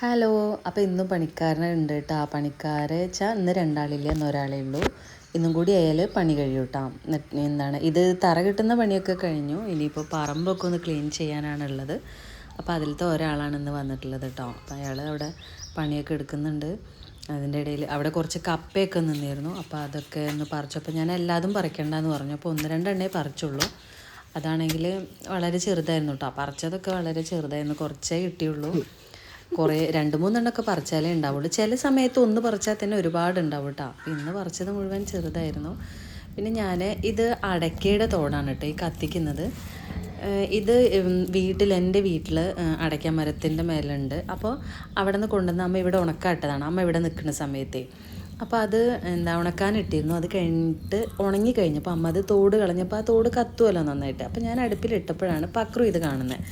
Hello അപ്പോൾ ഇന്നും പണിക്കാരനെ ഉണ്ട് കേട്ടോ ആ പണിക്കാരെ വെച്ചാൽ ഇന്ന് രണ്ടാളില്ല ഇന്ന് ഒരാളേ ഉള്ളൂ. ഇന്നും കൂടി ആയാൽ പണി കഴിയും കേട്ടോ എന്താണ്? ഇത് തറ കിട്ടുന്ന പണിയൊക്കെ കഴിഞ്ഞു. ഇനിയിപ്പോൾ പറമ്പൊക്കെ ഒന്ന് ക്ലീൻ ചെയ്യാനാണുള്ളത്. അപ്പോൾ അതിലത്തെ ഒരാളാണ് ഇന്ന് വന്നിട്ടുള്ളത് കേട്ടോ അപ്പോൾ അയാൾ അവിടെ പണിയൊക്കെ എടുക്കുന്നുണ്ട്. അതിന്റെ ഇടയിൽ അവിടെ കുറച്ച് കപ്പയൊക്കെ നിന്നിരുന്നു. അപ്പോൾ അതൊക്കെ ഒന്ന് പറിച്ചപ്പോൾ ഞാൻ എല്ലാതും പറിക്കണ്ടെന്ന് പറഞ്ഞു. അപ്പോൾ ഒന്ന് രണ്ടെണ്ണേ പറിച്ചുള്ളൂ. അതാണെങ്കിൽ വളരെ ചെറുതായിരുന്നു കേട്ടോ പറിച്ചതൊക്കെ വളരെ ചെറുതായിരുന്നു. കുറച്ചേ കിട്ടിയുള്ളൂ. കുറേ രണ്ട് മൂന്നെണ്ണമൊക്കെ പറിച്ചാലേ ഉണ്ടാവുള്ളൂ. ചില സമയത്ത് ഒന്ന് പറിച്ചാൽ തന്നെ ഒരുപാട് ഉണ്ടാവും കേട്ടോ ഇന്ന് പറിച്ചത് മുഴുവൻ ചെറുതായിരുന്നു. പിന്നെ ഞാൻ ഇത് അടയ്ക്കയുടെ തോടാണ് കേട്ടോ ഈ കത്തിക്കുന്നത്. ഇത് വീട്ടിൽ എന്റെ വീട്ടിൽ അടയ്ക്ക മരത്തിന്റെ മേലുണ്ട്. അപ്പോൾ അവിടെ നിന്ന് കൊണ്ടുവന്ന് അമ്മ ഇവിടെ ഉണക്കാട്ടതാണ് അമ്മ ഇവിടെ നിൽക്കുന്ന സമയത്തെ. അപ്പോൾ അത് എന്താ ഉണക്കാനിട്ടിരുന്നു അത് കഴിഞ്ഞിട്ട് ഉണങ്ങി കഴിഞ്ഞപ്പോൾ അമ്മ അത് തോട് കളഞ്ഞപ്പോൾ ആ തോട് കത്തുമല്ലോ നന്നായിട്ട്. അപ്പോൾ ഞാൻ അടുപ്പിലിട്ടപ്പോഴാണ് പക്രു ഇത് കാണുന്നത്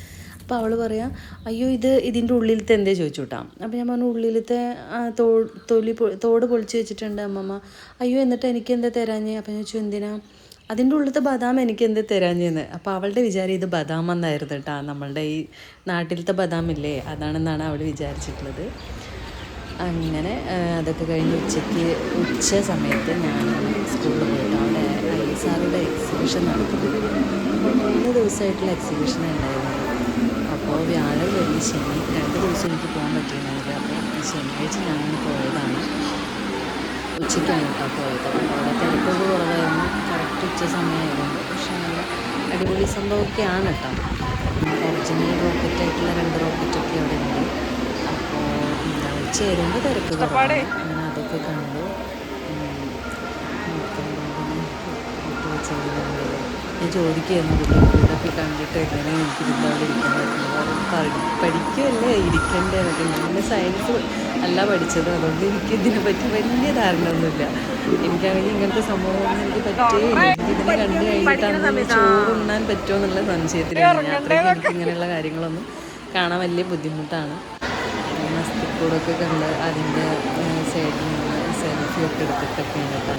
അപ്പോൾ അവൾ പറയാം അയ്യോ ഇത് ഇതിന്റെ ഉള്ളിലത്തെ എന്തേ? ചോദിച്ചു കിട്ടാം അപ്പോൾ ഞാൻ പറഞ്ഞു ഉള്ളിലത്തെ തോ തൊലി തോട് പൊളിച്ച് വെച്ചിട്ടുണ്ട് അമ്മമ്മ. അയ്യോ എന്നിട്ട് എനിക്ക് എന്താ തരാഞ്ഞേ? അപ്പോൾ ഞാൻ ചോദിച്ചു എന്തിനാ? അതിന്റെ ഉള്ളിലത്തെ ബദാം എനിക്ക് എന്ത് തരാഞ്ഞെന്ന്. അപ്പോൾ അവളുടെ വിചാരം ഇത് ബദാം എന്നായിരുന്നു കേട്ടോ നമ്മളുടെ ഈ നാട്ടിലത്തെ ബദാം ഇല്ലേ അതാണെന്നാണ് അവൾ വിചാരിച്ചിട്ടുള്ളത്. അങ്ങനെ അതൊക്കെ കഴിഞ്ഞ് ഉച്ചയ്ക്ക് ഉച്ച സമയത്ത് ഞാൻ സ്കൂളിൽ പോയിട്ട് അവിടെ ഐ എസ് ആറിന്റെ എക്സിബിഷൻ അപ്പോൾ മൂന്ന് ദിവസമായിട്ടുള്ള എക്സിബിഷൻ ഉണ്ടായിരുന്നു. വ്യാഴം കഴിഞ്ഞ് ശനി. രണ്ട് ദിവസം എനിക്ക് പോകാൻ പറ്റിയിരുന്നില്ല. അപ്പോൾ ശനിയാഴ്ച ഞാൻ പോയതാണ്. ഉച്ചയ്ക്കാണ് കേട്ടോ പോയത് അവിടെ തിരക്കൊക്കെ കുറവായിരുന്നു. കറക്റ്റ് ഉച്ച സമയമായിരുന്നു. പക്ഷേ നല്ല അടിപൊളി സംഭവമൊക്കെയാണ് കേട്ടോ. ഒറിജിനൽ റോക്കറ്റ് ആയിട്ടുള്ള രണ്ട് റോക്കറ്റൊക്കെ അവിടെ ഉണ്ട്. അപ്പോൾ എന്താ ചേരുമ്പോൾ തിരക്ക് കുറവാണ്. അതൊക്കെ കണ്ടു. ഇങ്ങനെ ചെയ്യുന്നുണ്ട് ഞാൻ ചോദിക്കുകയായിരുന്നു കുട്ടികൾ കണ്ടിട്ട് എങ്ങനെ എനിക്ക് ഇതിന്റെ അവിടെ ഇരിക്കാൻ പറ്റുന്നത് പഠി പഠിക്കുകയല്ലേ ഇരിക്കണ്ടേ? എന്നൊക്കെ ഞാൻ സയൻസ് അല്ല പഠിച്ചത്. അതുകൊണ്ട് എനിക്ക് ഇതിനെ പറ്റി വലിയ ധാരണ ഒന്നുമില്ല. എനിക്കാണെങ്കിൽ ഇങ്ങനത്തെ സംഭവമൊന്നും എനിക്ക് പറ്റുകയില്ല ഇതിനെ കണ്ടു കഴിഞ്ഞിട്ടാണ് ചോറ് ഉണ്ണാൻ പറ്റുമോ എന്നുള്ള സംശയത്തിലാണ് അത്രയ്ക്ക് എനിക്ക് ഇങ്ങനെയുള്ള കാര്യങ്ങളൊന്നും കാണാൻ വലിയ ബുദ്ധിമുട്ടാണ്. മസ്തിക്കൂടൊക്കെ കണ്ട് അതിന്റെ സൈഡിൽ നിന്ന് സെൽഫി ഒക്കെ എടുത്തിട്ടൊക്കെയാണ് കേട്ടോ.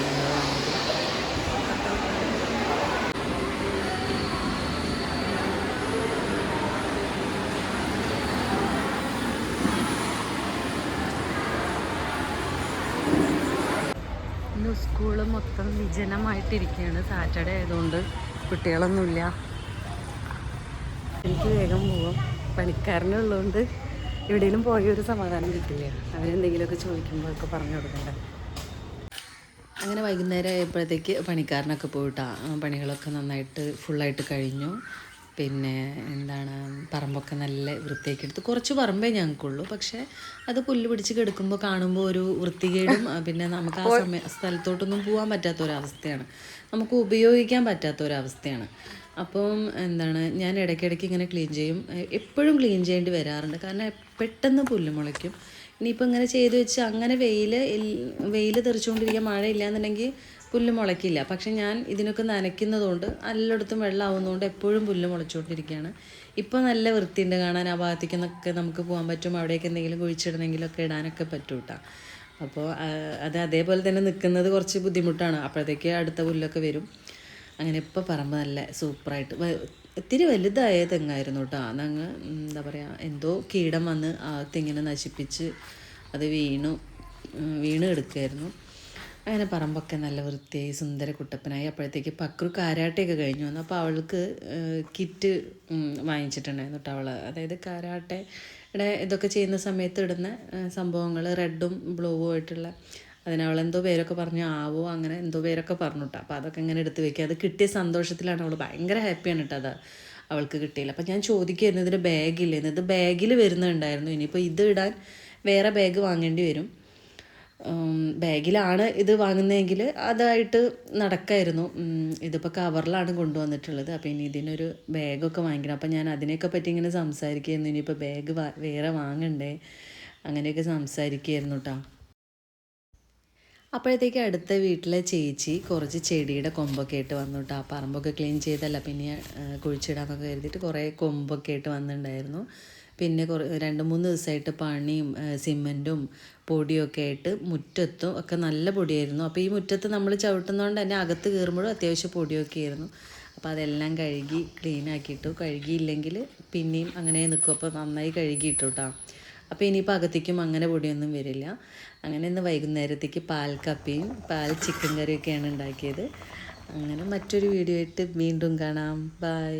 സ്കൂൾ മൊത്തം വിജനമായിട്ടിരിക്കുകയാണ്. സാറ്റർഡേ ആയതുകൊണ്ട് കുട്ടികളൊന്നുമില്ല. എനിക്ക് വേഗം പോവാം. പണിക്കാരനുള്ളതുകൊണ്ട് എവിടെയെങ്കിലും പോയ ഒരു സമാധാനം കിട്ടില്ല? അവരെന്തെങ്കിലുമൊക്കെ ചോദിക്കുമ്പോഴൊക്കെ പറഞ്ഞു കൊടുക്കണ്ട? അങ്ങനെ വൈകുന്നേരം ആയപ്പോഴത്തേക്ക് പണിക്കാരനൊക്കെ പോയിട്ടാ. ആ പണികളൊക്കെ നന്നായിട്ട് ഫുള്ളായിട്ട് കഴിഞ്ഞു. പിന്നെ എന്താണ് പറമ്പൊക്കെ നല്ല വൃത്തിയാക്കി എടുത്ത് കുറച്ച് പറമ്പേ ഞങ്ങൾക്കുള്ളൂ. പക്ഷെ അത് പുല്ല് പിടിച്ച് കിടക്കുമ്പോൾ കാണുമ്പോൾ ഒരു വൃത്തികേടും പിന്നെ നമുക്ക് ആ സമയ സ്ഥലത്തോട്ടൊന്നും പോകാൻ പറ്റാത്ത ഒരവസ്ഥയാണ് നമുക്ക് ഉപയോഗിക്കാൻ പറ്റാത്ത ഒരവസ്ഥയാണ് അപ്പം എന്താണ് ഞാൻ ഇടയ്ക്കിടയ്ക്ക് ഇങ്ങനെ ക്ലീൻ ചെയ്യും. എപ്പോഴും ക്ലീൻ ചെയ്യേണ്ടി വരാറുണ്ട്. കാരണം പെട്ടെന്ന് പുല്ല് മുളയ്ക്കും. ഇനിയിപ്പോൾ ഇങ്ങനെ ചെയ്ത് വെച്ച് അങ്ങനെ വെയിൽ വെയിൽ തെറിച്ചുകൊണ്ടിരിക്കുക മഴയില്ലാന്നുണ്ടെങ്കിൽ പുല്ല് മുളയ്ക്കില്ല. പക്ഷെ ഞാൻ ഇതിനൊക്കെ നനയ്ക്കുന്നതുകൊണ്ട് എല്ലായിടത്തും വെള്ളമാവുന്നതുകൊണ്ട് എപ്പോഴും പുല്ല് മുളച്ചുകൊണ്ടിരിക്കുകയാണ്. ഇപ്പോൾ നല്ല വൃത്തിയുണ്ട്. കാണാൻ ആ ഭാഗത്തേക്കൊക്കെ നമുക്ക് പോകാൻ പറ്റും. അവിടെയൊക്കെ എന്തെങ്കിലും കുഴിച്ചിടണമെങ്കിലൊക്കെ ഇടാനൊക്കെ പറ്റും കേട്ടോ. അപ്പോൾ അത് അതേപോലെ തന്നെ നിൽക്കുന്നത് കുറച്ച് ബുദ്ധിമുട്ടാണ്. അപ്പോഴത്തേക്ക് അടുത്ത പുല്ലൊക്കെ വരും. അങ്ങനെ ഇപ്പോൾ പറമ്പ് നല്ല സൂപ്പറായിട്ട്. ഒത്തിരി വലുതായ തെങ്ങായിരുന്നു കേട്ടോ. അതങ്ങ് എന്താ പറയുക എന്തോ കീടം വന്ന് ആ തെങ്ങിനെ നശിപ്പിച്ച് അത് വീണു വീണ് എടുക്കുമായിരുന്നു അങ്ങനെ പറമ്പൊക്കെ നല്ല വൃത്തിയായി സുന്ദര കുട്ടപ്പനായി. അപ്പോഴത്തേക്ക് പക്രു കാരാട്ടയൊക്കെ കഴിഞ്ഞു. വന്നു അപ്പോൾ അവൾക്ക് കിറ്റ് വാങ്ങിച്ചിട്ടുണ്ടായിരുന്നു കേട്ടോ അവൾ അതായത് കാരാട്ടയുടെ ഇതൊക്കെ ചെയ്യുന്ന സമയത്ത് ഇടുന്ന സംഭവങ്ങൾ റെഡും ബ്ലൂവും ആയിട്ടുള്ള അതിനവൾ എന്തോ പേരൊക്കെ പറഞ്ഞു ആവോ അങ്ങനെ എന്തോ പേരൊക്കെ പറഞ്ഞു കേട്ടോ അപ്പോൾ അതൊക്കെ ഇങ്ങനെ എടുത്ത് വെക്കുക. അത് കിട്ടിയ സന്തോഷത്തിലാണ് അവൾ ഭയങ്കര ഹാപ്പിയാണ് കേട്ടോ അത് അവൾക്ക് കിട്ടിയില്ല അപ്പം ഞാൻ ചോദിക്കുമായിരുന്നു ഇതിന്റെ ബാഗില്ലേ ഇത് ബാഗിൽ വരുന്നുണ്ടായിരുന്നു. ഇനിയിപ്പോൾ ഇത് ഇടാൻ വേറെ ബാഗ് വാങ്ങേണ്ടി വരും. ബാഗിലാണ് ഇത് വാങ്ങുന്നതെങ്കിൽ അതായിട്ട് നടക്കായിരുന്നു. ഇതിപ്പോൾ കവറിലാണ് കൊണ്ടുവന്നിട്ടുള്ളത്. അപ്പോൾ ഇനി ഇതിനൊരു ബാഗൊക്കെ വാങ്ങിക്കണം. അപ്പോൾ ഞാൻ അതിനെയൊക്കെ പറ്റി ഇങ്ങനെ സംസാരിക്കുകയായിരുന്നു. ഇനിയിപ്പോൾ ബാഗ് വേറെ വാങ്ങണ്ടേ? അങ്ങനെയൊക്കെ സംസാരിക്കുകയായിരുന്നു കേട്ടോ അപ്പോഴത്തേക്ക് അടുത്ത വീട്ടിലെ ചേച്ചി കുറച്ച് ചെടിയുടെ കൊമ്പൊക്കെ ആയിട്ട് വന്നു കേട്ടോ ആ പറമ്പൊക്കെ ക്ലീൻ ചെയ്തല്ല. പിന്നെ കുഴിച്ചിടാന്നൊക്കെ കരുതിയിട്ട് കുറേ കൊമ്പൊക്കെ ആയിട്ട് വന്നിട്ടുണ്ടായിരുന്നു. പിന്നെ കുറേ രണ്ട് മൂന്ന് ദിവസമായിട്ട് പണിയും സിമന്റും പൊടിയൊക്കെ ആയിട്ട് മുറ്റത്തും ഒക്കെ നല്ല പൊടിയായിരുന്നു. അപ്പോൾ ഈ മുറ്റത്ത് നമ്മൾ ചവിട്ടുന്നതുകൊണ്ട് തന്നെ അകത്ത് കയറുമ്പോഴും അത്യാവശ്യം പൊടിയൊക്കെ ആയിരുന്നു. അപ്പോൾ അതെല്ലാം കഴുകി ക്ലീൻ ആക്കിയിട്ടു. കഴുകിയില്ലെങ്കിൽ പിന്നെയും അങ്ങനെ നിൽക്കും അപ്പോൾ നന്നായി കഴുകിയിട്ടു കേട്ടോ അപ്പോൾ ഇനിയിപ്പോൾ അകത്തേക്കും അങ്ങനെ പൊടിയൊന്നും വരില്ല. അങ്ങനെ ഇന്ന് വൈകുന്നേരത്തേക്ക് പാൽ കപ്പിയും പാൽ ചിക്കൻ കറിയൊക്കെയാണ് ഉണ്ടാക്കിയത്. അങ്ങനെ മറ്റൊരു വീഡിയോ ആയിട്ട് വീണ്ടും കാണാം. ബൈ